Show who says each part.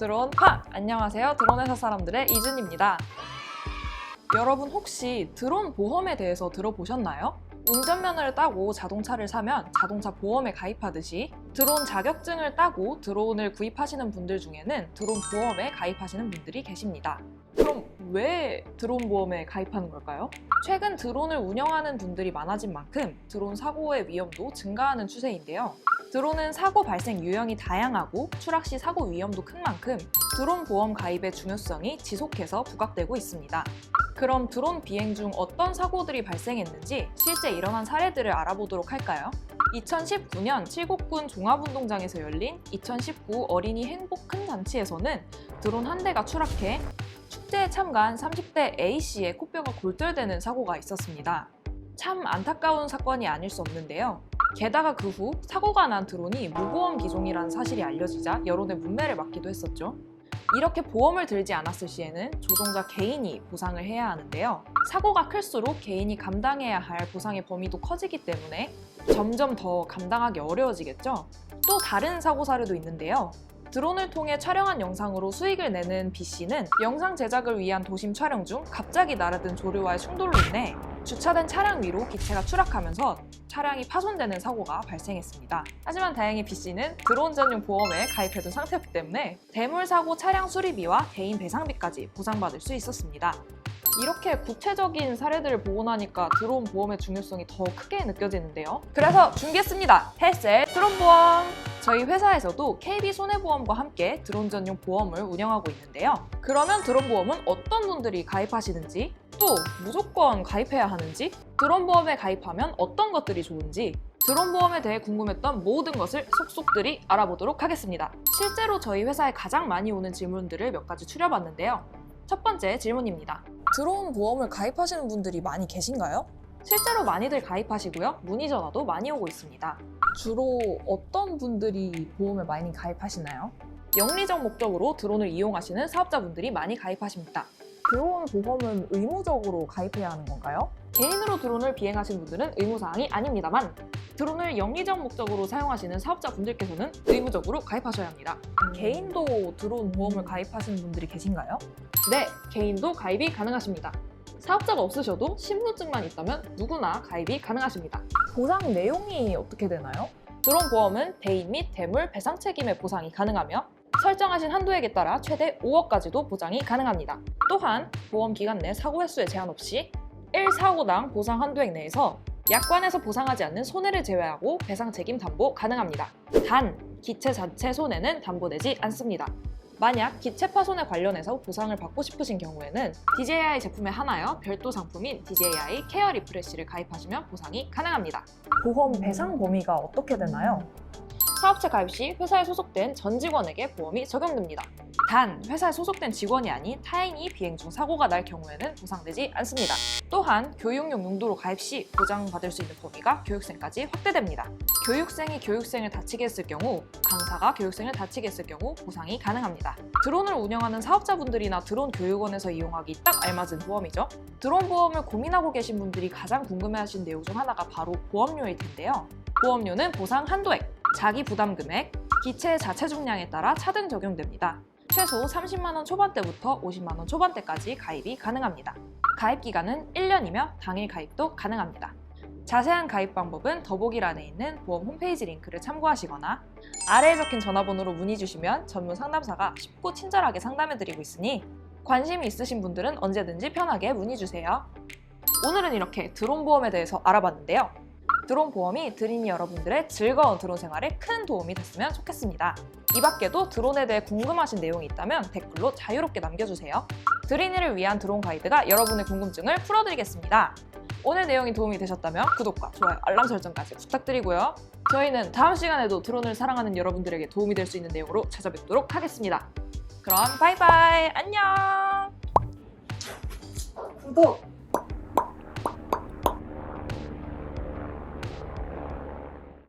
Speaker 1: 드론 파! 안녕하세요. 드론 회사 사람들의 이준입니다. 여러분 혹시 드론 보험에 대해서 들어보셨나요? 운전면허를 따고 자동차를 사면 자동차 보험에 가입하듯이 드론 자격증을 따고 드론을 구입하시는 분들 중에는 드론 보험에 가입하시는 분들이 계십니다. 그럼 왜 드론 보험에 가입하는 걸까요? 최근 드론을 운영하는 분들이 많아진 만큼 드론 사고의 위험도 증가하는 추세인데요. 드론은 사고 발생 유형이 다양하고 추락 시 사고 위험도 큰 만큼 드론 보험 가입의 중요성이 지속해서 부각되고 있습니다. 그럼 드론 비행 중 어떤 사고들이 발생했는지 실제 일어난 사례들을 알아보도록 할까요? 2019년 칠곡군 종합운동장에서 열린 2019 어린이 행복 큰 잔치에서는 드론 한 대가 추락해 축제에 참가한 30대 A씨의 코뼈가 골절되는 사고가 있었습니다. 참 안타까운 사건이 아닐 수 없는데요. 게다가 그 후 사고가 난 드론이 무보험 기종이라는 사실이 알려지자 여론의 문매를 맞기도 했었죠. 이렇게 보험을 들지 않았을 시에는 조종자 개인이 보상을 해야 하는데요. 사고가 클수록 개인이 감당해야 할 보상의 범위도 커지기 때문에 점점 더 감당하기 어려워지겠죠. 또 다른 사고 사례도 있는데요. 드론을 통해 촬영한 영상으로 수익을 내는 B씨는 영상 제작을 위한 도심 촬영 중 갑자기 날아든 조류와의 충돌로 인해 주차된 차량 위로 기체가 추락하면서 차량이 파손되는 사고가 발생했습니다. 하지만 다행히 B씨는 드론 전용 보험에 가입해둔 상태였기 때문에 대물 사고 차량 수리비와 개인 배상비까지 보상받을 수 있었습니다. 이렇게 구체적인 사례들을 보고 나니까 드론 보험의 중요성이 더 크게 느껴지는데요. 그래서 준비했습니다. 헬셋 드론 보험! 저희 회사에서도 KB 손해보험과 함께 드론 전용 보험을 운영하고 있는데요. 그러면 드론 보험은 어떤 분들이 가입하시는지, 또 무조건 가입해야 하는지, 드론 보험에 가입하면 어떤 것들이 좋은지, 드론 보험에 대해 궁금했던 모든 것을 속속들이 알아보도록 하겠습니다. 실제로 저희 회사에 가장 많이 오는 질문들을 몇 가지 추려봤는데요. 첫 번째 질문입니다. 드론 보험을 가입하시는 분들이 많이 계신가요? 실제로 많이들 가입하시고요. 문의 전화도 많이 오고 있습니다. 주로 어떤 분들이 보험에 많이 가입하시나요? 영리적 목적으로 드론을 이용하시는 사업자분들이 많이 가입하십니다. 드론 보험은 의무적으로 가입해야 하는 건가요? 개인으로 드론을 비행하시는 분들은 의무사항이 아닙니다만 드론을 영리적 목적으로 사용하시는 사업자 분들께서는 의무적으로 가입하셔야 합니다. 개인도 드론 보험을 가입하시는 분들이 계신가요? 네, 개인도 가입이 가능하십니다. 사업자가 없으셔도 신분증만 있다면 누구나 가입이 가능하십니다. 보상 내용이 어떻게 되나요? 드론 보험은 대인 및 대물 배상 책임의 보상이 가능하며 설정하신 한도액에 따라 최대 5억까지도 보장이 가능합니다. 또한 보험 기간 내 사고 횟수에 제한 없이 1사고당 보상 한도액 내에서 약관에서 보상하지 않는 손해를 제외하고 배상 책임 담보 가능합니다. 단, 기체 자체 손해는 담보되지 않습니다. 만약 기체 파손에 관련해서 보상을 받고 싶으신 경우에는 DJI 제품의 하나여 별도 상품인 DJI 케어 리프레쉬를 가입하시면 보상이 가능합니다.
Speaker 2: 보험 배상 범위가 어떻게 되나요?
Speaker 1: 사업체 가입 시 회사에 소속된 전 직원에게 보험이 적용됩니다. 단, 회사에 소속된 직원이 아닌 타인이 비행 중 사고가 날 경우에는 보상되지 않습니다. 또한 교육용 용도로 가입 시 보장받을 수 있는 범위가 교육생까지 확대됩니다. 교육생이 교육생을 다치게 했을 경우, 강사가 교육생을 다치게 했을 경우 보상이 가능합니다. 드론을 운영하는 사업자분들이나 드론 교육원에서 이용하기 딱 알맞은 보험이죠. 드론 보험을 고민하고 계신 분들이 가장 궁금해하신 내용 중 하나가 바로 보험료일 텐데요. 보험료는 보상 한도액, 자기 부담 금액, 기체 자체 중량에 따라 차등 적용됩니다. 최소 30만 원 초반대부터 50만 원 초반대까지 가입이 가능합니다. 가입 기간은 1년이며 당일 가입도 가능합니다. 자세한 가입 방법은 더보기란에 있는 보험 홈페이지 링크를 참고하시거나 아래에 적힌 전화번호로 문의 주시면 전문 상담사가 쉽고 친절하게 상담해드리고 있으니 관심이 있으신 분들은 언제든지 편하게 문의 주세요. 오늘은 이렇게 드론 보험에 대해서 알아봤는데요. 드론 보험이 드린이 여러분들의 즐거운 드론 생활에 큰 도움이 됐으면 좋겠습니다. 이 밖에도 드론에 대해 궁금하신 내용이 있다면 댓글로 자유롭게 남겨주세요. 드린이를 위한 드론 가이드가 여러분의 궁금증을 풀어드리겠습니다. 오늘 내용이 도움이 되셨다면 구독과 좋아요, 알람 설정까지 부탁드리고요. 저희는 다음 시간에도 드론을 사랑하는 여러분들에게 도움이 될 수 있는 내용으로 찾아뵙도록 하겠습니다. 그럼 바이바이 안녕!
Speaker 2: 구독!